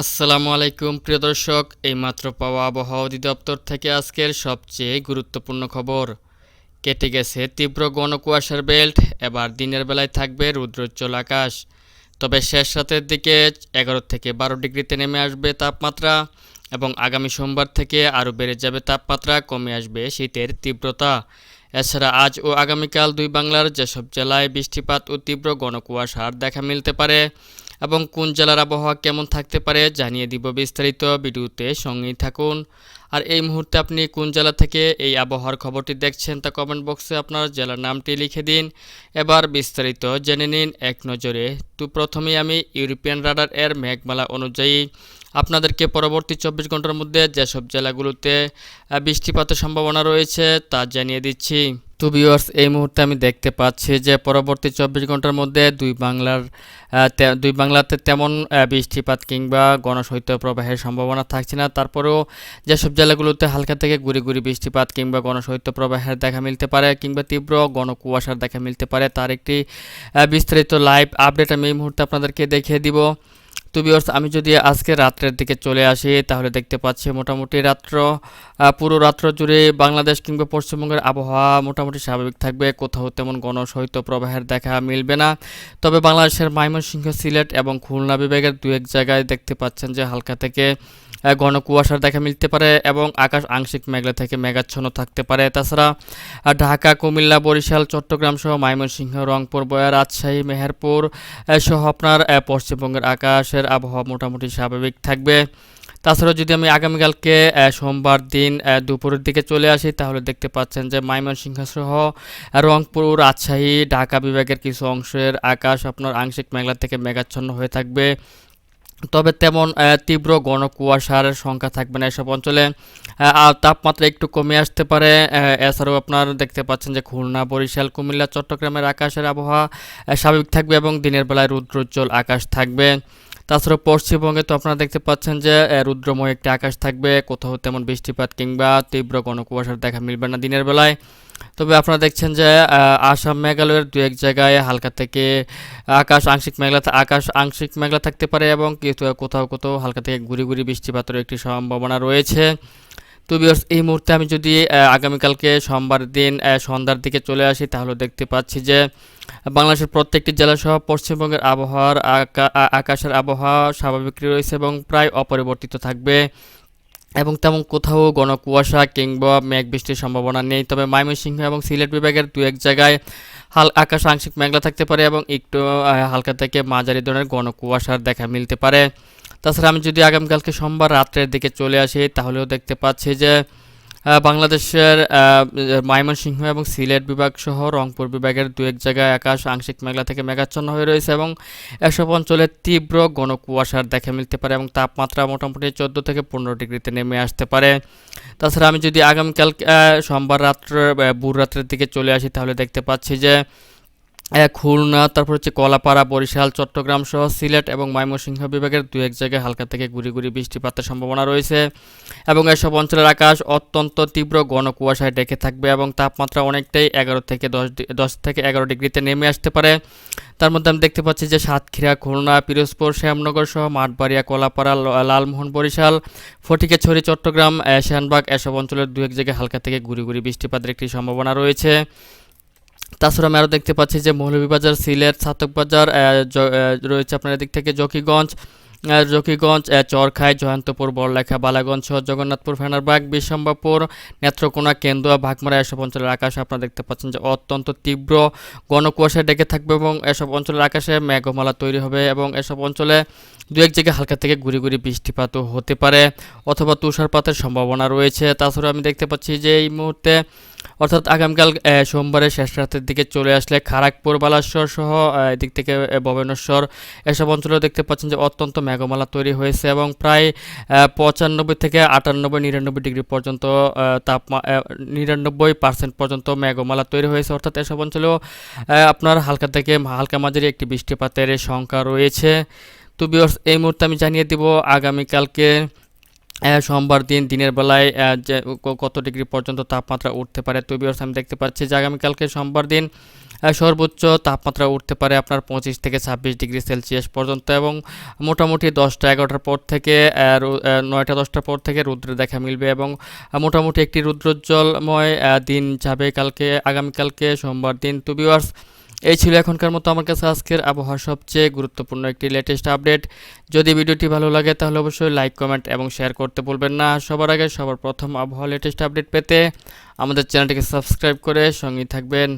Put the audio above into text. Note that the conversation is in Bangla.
আসসালামু আলাইকুম, প্রিয় দর্শক। এইমাত্র পাওয়া আবহাওয়া অধিদপ্তর থেকে আজকের সবচেয়ে গুরুত্বপূর্ণ খবর। কেটে গেছে তীব্র ঘন কুয়াশার বেল্ট, এবার দিনের বেলায় থাকবে রুদ্রোজ্জ্বল আকাশ। তবে শেষ রাতের দিকে এগারো থেকে বারো ডিগ্রিতে নেমে আসবে তাপমাত্রা এবং আগামী সোমবার থেকে আরও বেড়ে যাবে তাপমাত্রা, কমে আসবে শীতের তীব্রতা। এছাড়া আজ ও আগামীকাল দুই বাংলার যেসব জেলায় বৃষ্টিপাত ও তীব্র ঘন কুয়াশার দেখা মিলতে পারে এবং কোন জেলার আবহাওয়া কেমন থাকতে পারে জানিয়ে দিব বিস্তারিত ভিডিওতে সঙ্গেই থাকুন। আর এই মুহূর্তে আপনি কোন জেলা থেকে এই আবহাওয়ার খবরটি দেখছেন তা কমেন্ট বক্সে আপনার জেলার নামটি লিখে দিন। এবার বিস্তারিত জেনে নিন এক নজরে। তো প্রথমেই আমি ইউরোপিয়ান রাডার এর মেঘমালা অনুযায়ী আপনাদেরকে পরবর্তী চব্বিশ ঘণ্টার মধ্যে যেসব জেলাগুলোতে বৃষ্টিপাতের সম্ভাবনা রয়েছে তা জানিয়ে দিচ্ছি। টু ভিউয়ার্স এই মুহূর্তে আমি দেখতে পাচ্ছি যে পরবর্তী চব্বিশ ঘণ্টার মধ্যে দুই বাংলার দুই বাংলাতে তেমন বৃষ্টিপাত কিংবা গণশৈত্য প্রবাহের সম্ভাবনা থাকছে না। তারপরেও যেসব জেলাগুলোতে হালকা থেকে গুড়ি গুড়ি বৃষ্টিপাত কিংবা গণশৈত্য প্রবাহের দেখা মিলতে পারে কিংবা তীব্র গণ কুয়াশার দেখা মিলতে পারে, তার একটি বিস্তারিত লাইভ আপডেট আমি এই মুহূর্তে আপনাদেরকে দেখিয়ে দিব। তো ভিউয়ার্স আমি যদি আজকে রাত্রের দিকে চলে আসি, তাহলে দেখতে পাচ্ছি মোটামুটি রাত্র পুরো রাত্র জুড়ে বাংলাদেশ কিংবা পশ্চিমবঙ্গের আবহাওয়া মোটামুটি স্বাভাবিক থাকবে। কোথাও তেমন গণশৈত্য প্রবাহের দেখা মিলবে না। তবে বাংলাদেশের ময়মনসিংহ, সিলেট এবং খুলনা বিভাগের দু এক জায়গায় দেখতে পাচ্ছেন যে হালকা থেকে ঘন কুয়াশার দেখা মিলতে পারে এবং আকাশ আংশিক মেঘলা থেকে মেঘাচ্ছন্ন থাকতে পারে। তাছাড়া ঢাকা, কুমিল্লা, বরিশাল, চট্টগ্রাম সহ ময়মনসিংহ, রংপুর, বয়া, রাজশাহী, মেহেরপুর সহ আপনার পশ্চিমবঙ্গের আকাশের আবহাওয়া মোটামুটি স্বাভাবিক থাকবে। তাছাড়া যদি আমি আগামীকালকে সোমবার দিন দুপুরের দিকে চলে আসি, তাহলে দেখতে পাচ্ছেন যে ময়মনসিংহ সহ রংপুর, রাজশাহী, ঢাকা বিভাগের কিছু অংশের আকাশ আপনার আংশিক মেঘলা থেকে মেঘাচ্ছন্ন হয়ে থাকবে। তবে তেমন তীব্র ঘন কুয়াশার সংখ্যা থাকবে না এসব অঞ্চলে। আর তাপমাত্রা একটু কমে আসতে পারে। এছাড়াও আপনার দেখতে পাচ্ছেন যে খুলনা, বরিশাল, কুমিল্লা, চট্টগ্রামের আকাশের আবহাওয়া স্বাভাবিক থাকবে এবং দিনের বেলায় রুদ্রোজ্জ্বল আকাশ থাকবে। তাছাড়া পশ্চিমবঙ্গে তো আপনারা দেখতে পাচ্ছেন যে রুদ্রময় একটি আকাশ থাকবে। কোথাও তেমন বৃষ্টিপাত কিংবা তীব্র কোনো কুয়াশার দেখা মিলবে না দিনের বেলায়। তবে আপনারা দেখছেন যে আসাম মেঘালয়ের দু এক জায়গায় হালকা থেকে আকাশ আংশিক মেঘলা আকাশ আংশিক মেঘলা থাকতে পারে এবং কোথাও কোথাও হালকা থেকে ঘুরি ঘুরি বৃষ্টিপাতের একটি সম্ভাবনা রয়েছে। তো viewers, এই মুহূর্তে আমি যদি আগামীকালকে সোমবার দিন সন্ধ্যার দিকে চলে আসি তাহলে দেখতে পাচ্ছি যে বাংলাদেশের প্রত্যেকটি জেলা সহ পশ্চিমবঙ্গের আবহাওয়ার আকা- আকাশের আবহাওয়া স্বাভাবিক রয়েছে এবং প্রায় অপরিবর্তিত থাকবে। এবং তেমন কোথাও ঘন কুয়াশা কিংবা মেঘ বৃষ্টির সম্ভাবনা নেই। তবে ময়মনসিংহ এবং সিলেট বিভাগের দু এক জায়গায় হাল আকাশ আংশিক মেঘলা থাকতে পারে এবং একটু হালকা থেকে মাঝারি ধরনের ঘন কুয়াশার দেখা মিলতে পারে। তাছাড়া আমি যদি আগামীকালকে সোমবার রাত্রের দিকে চলে আসি, তাহলেও দেখতে পাচ্ছি যে বাংলাদেশের ময়মনসিংহ এবং সিলেট বিভাগ সহ রংপুর বিভাগের দু এক জায়গায় আকাশ আংশিক মেঘলা থেকে মেঘাচ্ছন্ন হয়ে রয়েছে এবং এসব অঞ্চলে তীব্র ঘন কুয়াশার দেখা মিলতে পারে এবং তাপমাত্রা মোটামুটি চোদ্দ থেকে পনেরো ডিগ্রিতে নেমে আসতে পারে। তাছাড়া আমি যদি আগামীকাল সোমবার রাত্র ভোর রাত্রের দিকে চলে আসি, তাহলে দেখতে পাচ্ছি যে খুলনা তারপর হচ্ছে কলাপাড়া বরিশাল চট্টগ্রাম সহ সিলেট এবং ময়মনসিংহ বিভাগের দু এক জায়গায় হালকা থেকে গুড়ি গুড়ি বৃষ্টিপাতের সম্ভাবনা রয়েছে এবং এসব অঞ্চলের আকাশ অত্যন্ত তীব্র ঘন কুয়াশায় ডেকে থাকবে এবং তাপমাত্রা অনেকটাই এগারো থেকে দশ দশ থেকে এগারো ডিগ্রিতে নেমে আসতে পারে। তার মধ্যে আমি দেখতে পাচ্ছি যে সাতক্ষীরা খুলনা পিরোজপুর শ্যামনগর সহ মাঠবাড়িয়া কলাপাড়া লালমোহন বরিশাল ফটিকেছড়ি চট্টগ্রাম আহ, সেনবাগ এসব অঞ্চলের দু এক জায়গায় হালকা থেকে গুড়ি গুড়ি বৃষ্টিপাতের একটি সম্ভাবনা রয়েছে। তাছাড়া আমি আরও দেখতে পাচ্ছি যে মৌলভীবাজার, সিলেট ছাতকবাজার রয়েছে আপনার এদিক থেকে জকিগঞ্জ জকিগঞ্জ চরখাই, জয়ন্তপুর, বড়লেখা, বালাগঞ্জ সহ জগন্নাথপুর, ফেনারবাগ বিশম্বাপুর নেত্রকোনা, কেন্দুয়া, ভাগমারা এসব অঞ্চলের আকাশে আপনারা দেখতে পাচ্ছেন যে অত্যন্ত তীব্র ঘন কুয়াশায় ডেকে থাকবে এবং এসব অঞ্চলের আকাশে মেঘমালা তৈরি হবে এবং এসব অঞ্চলে দু এক জায়গায় হালকা থেকে গুড়ি গুড়ি বৃষ্টিপাতও হতে পারে অথবা তুষারপাতের সম্ভাবনা রয়েছে। তাছাড়া আমি দেখতে পাচ্ছি যে এই মুহূর্তে অর্থাৎ আগামীকাল সোমবারের শেষ রাতের দিকে চলে আসলে খারাকপুর বালাশ্বর সহ এদিক থেকে ভবেনেশ্বর এসব অঞ্চলেও দেখতে পাচ্ছেন যে অত্যন্ত মেঘমালা তৈরি হয়েছে এবং প্রায় পঁচানব্বই থেকে আটানব্বই, নিরানব্বই ডিগ্রি পর্যন্ত তাপমা নিরানব্বই পার্সেন্ট পর্যন্ত মেঘমালা তৈরি হয়েছে। অর্থাৎ এসব অঞ্চলেও আপনার হালকা থেকে হালকা মাঝারি একটি বৃষ্টিপাতের সংখ্যা রয়েছে। তো বিয়র্স এই মুহূর্তে আমি জানিয়ে দিব, আগামীকালকে সোমবার দিন, দিনের বেলায় যে কত ডিগ্রি পর্যন্ত তাপমাত্রা উঠতে পারে? তো বিয়ার্স আমি দেখতে পাচ্ছি যে আগামীকালকে সোমবার দিন সর্বোচ্চ তাপমাত্রা উঠতে পারে আপনার পঁচিশ থেকে ছাব্বিশ ডিগ্রি সেলসিয়াস পর্যন্ত এবং মোটামুটি দশটা এগারোটার পর থেকে নয়টা, দশটার পর থেকে রৌদ্রের দেখা মিলবে এবং মোটামুটি একটি রৌদ্রোজ্জ্বলময় দিন যাবে কালকে, আগামীকালকে সোমবার দিন। তো বিয়ার্স এই ছিল এখনকার মতো আমার কাছে আজকের আবহাওয়া সবচেয়ে গুরুত্বপূর্ণ একটি লেটেস্ট আপডেট যদি ভিডিওটি ভালো লাগে, তাহলে অবশ্যই লাইক কমেন্ট এবং শেয়ার করতে ভুলবেন না। সবার আগে সবার প্রথম আবহাওয়া লেটেস্ট আপডেট পেতে আমাদের চ্যানেলটিকে সাবস্ক্রাইব করে সঙ্গেই থাকবেন।